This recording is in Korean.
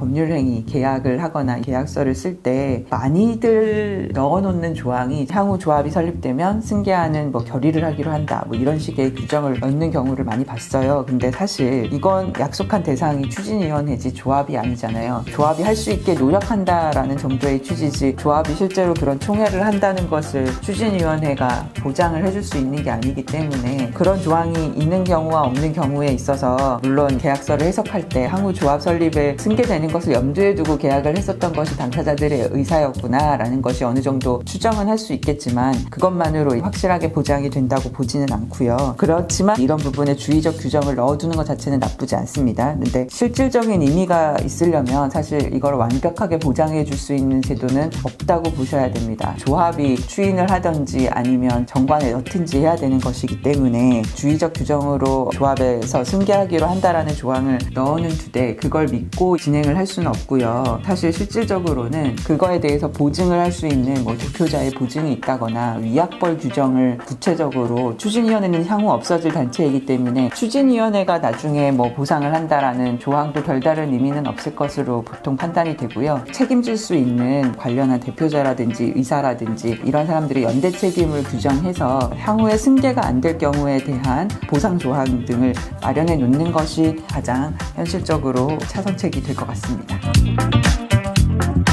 법률행위 계약을 하거나 계약서를 쓸 때 많이들 넣어놓는 조항이 향후 조합이 설립되면 승계하는 뭐 결의를 하기로 한다 뭐 이런 식의 규정을 넣는 경우를 많이 봤어요. 근데 사실 이건 약속한 대상이 추진위원회지 조합이 아니잖아요. 조합이 할 수 있게 노력한다라는 정도의 취지지 조합이 실제로 그런 총회를 한다는 것을 추진위원회가 보장을 해줄 수 있는 게 아니기 때문에 그런 조항이 있는 경우와 없는 경우에 있어서 물론 계약서를 해석할 때 향후 조합 설립에 승계되는 것을 염두에 두고 계약을 했었던 것이 당사자들의 의사였구나라는 것이 어느 정도 추정은 할 수 있겠지만 그것만으로 확실하게 보장이 된다고 보지는 않고요. 그렇지만 이런 부분에 주의적 규정을 넣어두는 것 자체는 나쁘지 않습니다. 근데 실질적인 의미가 있으려면 사실 이걸 완벽하게 보장해 줄 수 있는 제도는 없다고 보셔야 됩니다. 조합이 추인을 하든지 아니면 정관에 넣든지 해야 되는 것이기 때문에 주의적 규정으로 조합에서 승계하기로 한다라는 조항을 넣어는 두되 그걸 믿고 진행을 할 수는 없고요. 사실 실질적으로는 그거에 대해서 보증을 할 수 있는 뭐 대표자의 보증이 있다거나 위약벌 규정을 구체적으로 추진위원회는 향후 없어질 단체이기 때문에 추진위원회가 나중에 뭐 보상을 한다라는 조항도 별다른 의미는 없을 것으로 보통 판단이 되고요. 책임질 수 있는 관련한 대표자라든지 의사라든지 이런 사람들의 연대 책임을 규정해서 향후에 승계가 안 될 경우에 대한 보상 조항 등을 마련해 놓는 것이 가장 현실적으로 차선책이 될 것 같습니다. California.